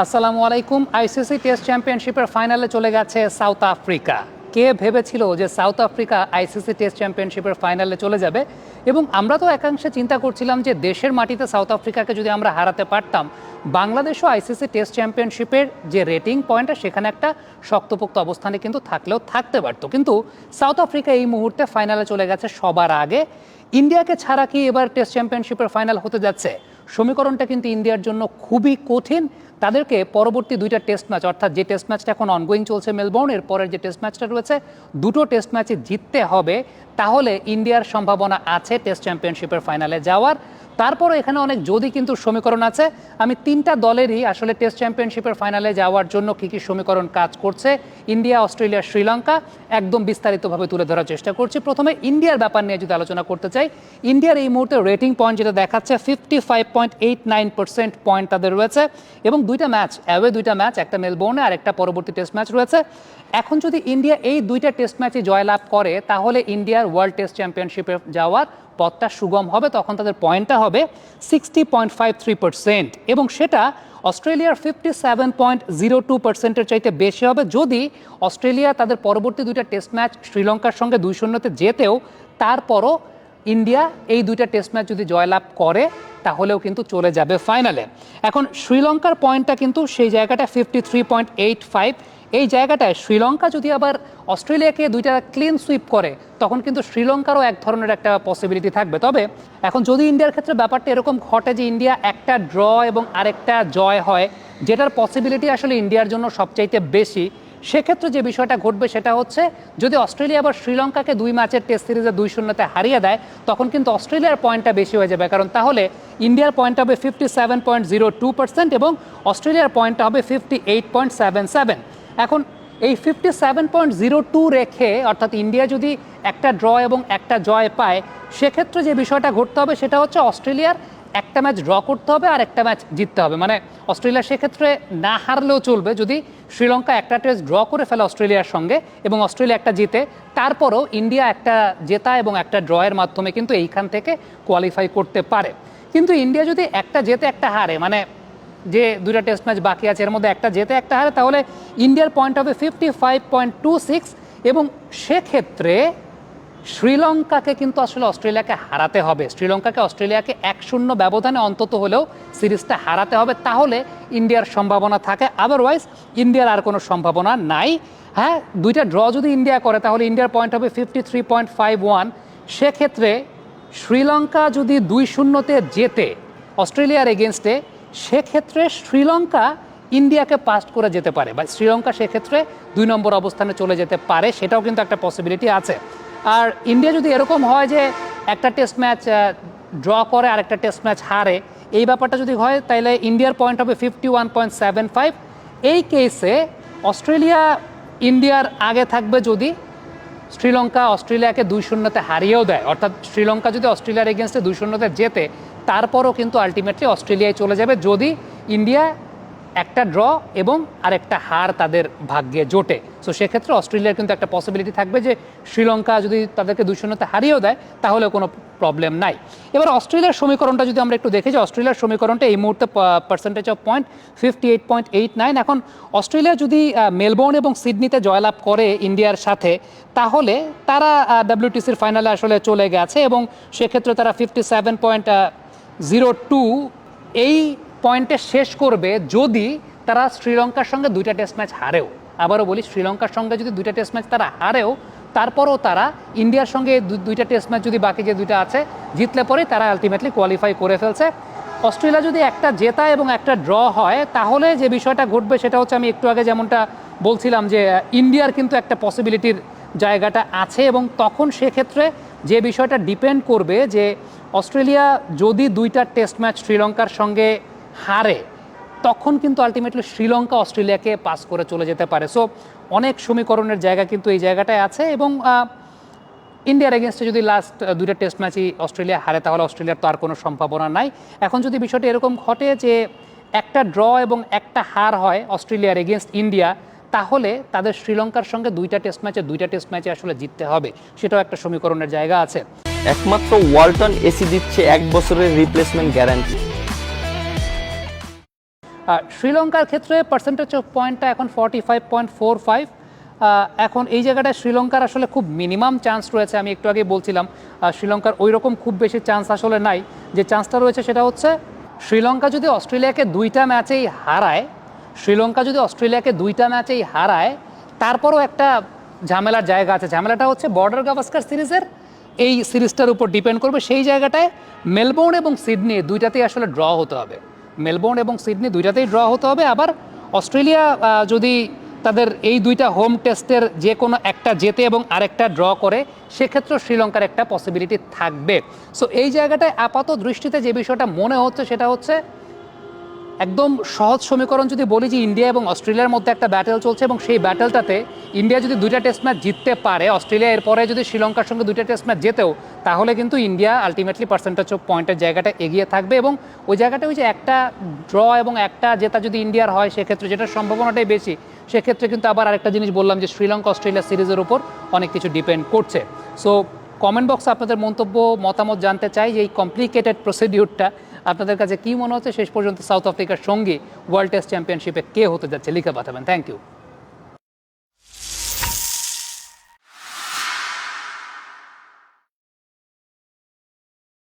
আসসালামু আলাইকুম ICC test চ্যাম্পিয়নশিপের ফাইনালে চলে গেছে সাউথ আফ্রিকা কে ভেবেছিল যে সাউথ আফ্রিকা আইসিসি টেস্ট চ্যাম্পিয়নশিপের ফাইনালে চলে যাবে? এবং আমরা তো একাংশে চিন্তা করছিলাম যে দেশের মাটিতে সাউথ আফ্রিকাকে যদি আমরা হারাতে পারতাম, বাংলাদেশও আইসিসি টেস্ট চ্যাম্পিয়নশিপের যে রেটিং পয়েন্টটা সেখানে একটা শক্তপোক্ত অবস্থানে কিন্তু থাকলেও থাকতে পারতো। কিন্তু সাউথ আফ্রিকা এই মুহূর্তে ফাইনালে চলে গেছে সবার আগে। ইন্ডিয়াকে ছাড়া কি এবার টেস্ট চ্যাম্পিয়নশিপের ফাইনাল হতে যাচ্ছে? সমীকরণটা কিন্তু ইন্ডিয়ার জন্য খুবই কঠিন। তাদেরকে পরবর্তী দুইটা টেস্ট ম্যাচ অর্থাৎ যে টেস্ট ম্যাচটা এখন অনগোয়িং চলছে মেলবোর্ন এর পরের যে টেস্ট ম্যাচটা রয়েছে, দুটো টেস্ট ম্যাচে জিততে হবে। তাহলে ইন্ডিয়ার সম্ভাবনা আছে টেস্ট চ্যাম্পিয়নশিপের ফাইনালে যাওয়ার। তারপরও এখানে অনেক যদি কিন্তু সমীকরণ আছে। আমি তিনটা দলেরই আসলে টেস্ট চ্যাম্পিয়নশিপের ফাইনালে যাওয়ার জন্য কী কী সমীকরণ কাজ করছে ইন্ডিয়া, অস্ট্রেলিয়া, শ্রীলঙ্কা একদম বিস্তারিতভাবে তুলে ধরার চেষ্টা করছি। প্রথমে ইন্ডিয়ার ব্যাপার নিয়ে যদি আলোচনা করতে চাই, ইন্ডিয়ার এই মুহূর্তে রেটিং পয়েন্ট যেটা দেখাচ্ছে fifty five point eight nine percent point তাদের রয়েছে এবং দুইটা ম্যাচ অ্যাওয়ে দুইটা ম্যাচ, একটা মেলবোর্নে আর একটা পরবর্তী টেস্ট ম্যাচ রয়েছে। এখন যদি ইন্ডিয়া এই দুইটা টেস্ট ম্যাচে জয়লাভ করে, তাহলে ইন্ডিয়ার ওয়ার্ল্ড টেস্ট চ্যাম্পিয়নশিপে যাওয়ার পথটা সুগম হবে, তখন তাদের পয়েন্টটা হবে sixty point five three percent এবং সেটা অস্ট্রেলিয়ার fifty seven point zero two পার্সেন্টের চাইতে বেশি হবে। যদি অস্ট্রেলিয়া তাদের পরবর্তী দুইটা টেস্ট ম্যাচ শ্রীলঙ্কার সঙ্গে দুই শূন্যতে যেতেও তারপরও ইন্ডিয়া এই দুইটা টেস্ট ম্যাচ যদি জয়লাভ করে, তাহলেও কিন্তু চলে যাবে ফাইনালে এখন শ্রীলঙ্কার পয়েন্টটা কিন্তু সেই জায়গাটা fifty three point eight five এই জায়গাটায় শ্রীলঙ্কা যদি আবার অস্ট্রেলিয়াকে দুইটা ক্লিন সুইপ করে, তখন কিন্তু শ্রীলঙ্কারও এক ধরনের একটা পসিবিলিটি থাকবে। তবে এখন যদি ইন্ডিয়ার ক্ষেত্রে ব্যাপারটা এরকম ঘটে যে ইন্ডিয়া একটা ড্র এবং আরেকটা জয় হয়, যেটার পসিবিলিটি আসলে ইন্ডিয়ার জন্য সবচাইতে বেশি, সেক্ষেত্রে যে বিষয়টা ঘটবে সেটা হচ্ছে, যদি অস্ট্রেলিয়া আবার শ্রীলঙ্কাকে দুই ম্যাচের টেস্ট সিরিজে দুই শূন্যতে হারিয়ে দেয়, তখন কিন্তু অস্ট্রেলিয়ার পয়েন্টটা বেশি হয়ে যাবে। কারণ তাহলে ইন্ডিয়ার পয়েন্ট হবে fifty seven point zero two percent এবং অস্ট্রেলিয়ার পয়েন্টটা হবে fifty eight point seven seven এখন এই fifty seven point zero two রেখে, অর্থাৎ ইন্ডিয়া যদি একটা ড্র এবং একটা জয় পায়, সেক্ষেত্রে যে বিষয়টা ঘটতে হবে সেটা হচ্ছে অস্ট্রেলিয়ার একটা ম্যাচ ড্র করতে হবে আর একটা ম্যাচ জিততে হবে। মানে অস্ট্রেলিয়া সেক্ষেত্রে না হারলেও চলবে যদি শ্রীলঙ্কা একটা টেস্ট ড্র করে ফেলে অস্ট্রেলিয়ার সঙ্গে এবং অস্ট্রেলিয়া একটা জিতে, তারপরও ইন্ডিয়া একটা জেতা এবং একটা ড্রয়ের মাধ্যমে কিন্তু এইখান থেকে কোয়ালিফাই করতে পারে। কিন্তু ইন্ডিয়া যদি একটা জেতে, একটা হারে মানে যে দুইটা টেস্ট ম্যাচ বাকি আছে, এর মধ্যে একটা জেতে একটা হারে, তাহলে ইন্ডিয়ার পয়েন্ট হবে fifty five point two six এবং সেক্ষেত্রে শ্রীলঙ্কাকে কিন্তু আসলে অস্ট্রেলিয়াকে হারাতে হবে। শ্রীলঙ্কাকে অস্ট্রেলিয়াকে এক শূন্য ব্যবধানে অন্তত হলেও সিরিজটা হারাতে হবে, তাহলে ইন্ডিয়ার সম্ভাবনা থাকে। আদারওয়াইজ ইন্ডিয়ার আর কোনো সম্ভাবনা নাই। হ্যাঁ দুইটা ড্র যদি ইন্ডিয়া করে, তাহলে ইন্ডিয়ার পয়েন্ট হবে fifty three point five one সেক্ষেত্রে শ্রীলঙ্কা যদি দুই শূন্যতে জেতে, অস্ট্রেলিয়ার এগেনস্টে সেক্ষেত্রে শ্রীলঙ্কা ইন্ডিয়াকে পাস্ট করে যেতে পারে। বা শ্রীলঙ্কা সেক্ষেত্রে দুই নম্বর অবস্থানে চলে যেতে পারে, সেটাও কিন্তু একটা পসিবিলিটি আছে। আর ইন্ডিয়া যদি এরকম হয় যে একটা টেস্ট ম্যাচ ড্র করে আর একটা টেস্ট ম্যাচ হারে, এই ব্যাপারটা যদি হয় তাহলে ইন্ডিয়ার পয়েন্ট হবে fifty one point seven five এই কেসে অস্ট্রেলিয়া, ইন্ডিয়ার আগে থাকবে যদি শ্রীলঙ্কা অস্ট্রেলিয়াকে দুই শূন্যতে হারিয়েও দেয়। অর্থাৎ শ্রীলঙ্কা যদি অস্ট্রেলিয়ার এগেনস্টে দুই শূন্যতে জেতে, তারপরও কিন্তু আলটিমেটলি অস্ট্রেলিয়ায় চলে যাবে। যদি ইন্ডিয়া একটা ড্র এবং আরেকটা হার তাদের ভাগ্যে জোটে। সো সেক্ষেত্রে অস্ট্রেলিয়ার কিন্তু একটা পসিবিলিটি থাকবে যে শ্রীলঙ্কা যদি তাদেরকে দুই শূন্যতে হারিয়েও দেয় তাহলে কোনো প্রবলেম নাই। এবার অস্ট্রেলিয়ার সমীকরণটা যদি আমরা একটু দেখি, যে অস্ট্রেলিয়ার সমীকরণটা এই মুহূর্তে percentage of point fifty eight point eight nine এখন অস্ট্রেলিয়া যদি মেলবোর্ন এবং সিডনিতে জয়লাভ করে ইন্ডিয়ার সাথে, তাহলে তারা ডাব্লিউটিসির ফাইনালে আসলে চলে গেছে এবং সেক্ষেত্রে তারা fifty seven point zero two এই পয়েন্টে শেষ করবে যদি তারা শ্রীলঙ্কার সঙ্গে দুইটা টেস্ট ম্যাচ হারেও। আবারও বলি, শ্রীলঙ্কার সঙ্গে যদি দুইটা টেস্ট ম্যাচ তারা হারেও, তারপরও তারা ইন্ডিয়ার সঙ্গে দুইটা টেস্ট ম্যাচ যদি বাকি যে দুইটা আছে, জিতলে পরে তারা আলটিমেটলি কোয়ালিফাই করে ফেলছে। অস্ট্রেলিয়া যদি একটা জেতা এবং একটা ড্র হয়, তাহলে যে বিষয়টা ঘটবে সেটা হচ্ছে আমি একটু আগে যেমনটা বলছিলাম যে, ইন্ডিয়ার কিন্তু একটা পসিবিলিটির জায়গাটা আছে এবং তখন সেক্ষেত্রে যে বিষয়টা ডিপেন্ড করবে যে, অস্ট্রেলিয়া যদি দুইটা টেস্ট ম্যাচ শ্রীলঙ্কার সঙ্গে হারে, তখন কিন্তু আলটিমেটলি শ্রীলঙ্কা অস্ট্রেলিয়াকে পাস করে চলে যেতে পারে। সো অনেক সমীকরণের জায়গা কিন্তু এই জায়গাটায় আছে এবং ইন্ডিয়ার এগেনস্টে যদি লাস্ট দুইটা টেস্ট ম্যাচই অস্ট্রেলিয়া হারে, তাহলে অস্ট্রেলিয়ার তো আর কোনো সম্ভাবনা নাই। এখন যদি বিষয়টি এরকম ঘটে যে একটা ড্র এবং একটা হার হয় অস্ট্রেলিয়ার এগেনস্ট ইন্ডিয়া তাহলে তাদের শ্রীলঙ্কার সঙ্গে দুইটা টেস্ট ম্যাচে দুইটা টেস্ট ম্যাচে আসলে জিততে হবে। সেটাও একটা সমীকরণের জায়গা আছে। একমাত্র ওয়ালটন এসি দিচ্ছে এক বছরের রিপ্লেসমেন্ট গ্যারান্টি শ্রীলঙ্কার ক্ষেত্রে পার্সেন্টেজ অফ পয়েন্টটা এখন forty five point four five এখন এই জায়গাটায় শ্রীলঙ্কার আসলে খুব মিনিমাম চান্স রয়েছে, আমি একটু আগে বলছিলাম শ্রীলঙ্কার ওই রকম খুব বেশি চান্স আসলে নাই। যে চান্সটা রয়েছে সেটা হচ্ছে, শ্রীলঙ্কা যদি অস্ট্রেলিয়াকে দুইটা ম্যাচেই হারায়, শ্রীলঙ্কা যদি অস্ট্রেলিয়াকে দুইটা ম্যাচেই হারায়, তারপরও একটা ঝামেলার জায়গা আছে। ঝামেলাটা হচ্ছে বর্ডার গাভাস্কার সিরিজের, এই সিরিজটার উপর ডিপেন্ড করবে সেই জায়গাটায় মেলবোর্ন এবং সিডনি দুইটাতেই আসলে ড্র হতে হবে। মেলবোর্ন এবং সিডনি দুইটাতেই ড্র হতে হবে। আবার অস্ট্রেলিয়া যদি তাদের এই দুইটা হোম টেস্টের যে কোনো একটা জেতে এবং আরেকটা ড্র করে সেক্ষেত্রে শ্রীলঙ্কার একটা পসিবিলিটি থাকবে। সো এই জায়গাটায় আপাত দৃষ্টিতে যে বিষয়টা মনে হচ্ছে, সেটা হচ্ছে একদম সহজ সমীকরণ যদি বলি যে ইন্ডিয়া এবং অস্ট্রেলিয়ার মধ্যে একটা ব্যাটেল চলছে এবং সেই ব্যাটেলটাতে ইন্ডিয়া যদি দুইটা টেস্ট ম্যাচ জিততে পারে, অস্ট্রেলিয়া এরপরে যদি শ্রীলঙ্কার সঙ্গে দুইটা টেস্ট ম্যাচ জেতেও, তাহলে কিন্তু ইন্ডিয়া আলটিমেটলি পার্সেন্টেজ অফ পয়েন্টের জায়গাটা এগিয়ে থাকবে এবং ওই জায়গাটা ওই যে একটা ড্র এবং একটা জেতা যদি ইন্ডিয়ার হয়, সেক্ষেত্রে যেটার সম্ভাবনাটাই বেশি, সেক্ষেত্রে কিন্তু আবার আরেকটা জিনিস বললাম যে শ্রীলঙ্কা অস্ট্রেলিয়া সিরিজের উপর অনেক কিছু ডিপেন্ড করছে। সো কমেন্ট বক্সে আপনাদের মন্তব্য, মতামত জানতে চাই যে এই কমপ্লিকেটেড প্রসিডিউরটা আপনাদের কাছে কি মনে হচ্ছে? শেষ পর্যন্ত সাউথ আফ্রিকার সঙ্গে ওয়ার্ল্ড টেস্ট চ্যাম্পিয়নশিপে কে হতে যাচ্ছে? লিখে পাঠাবেন। Thank you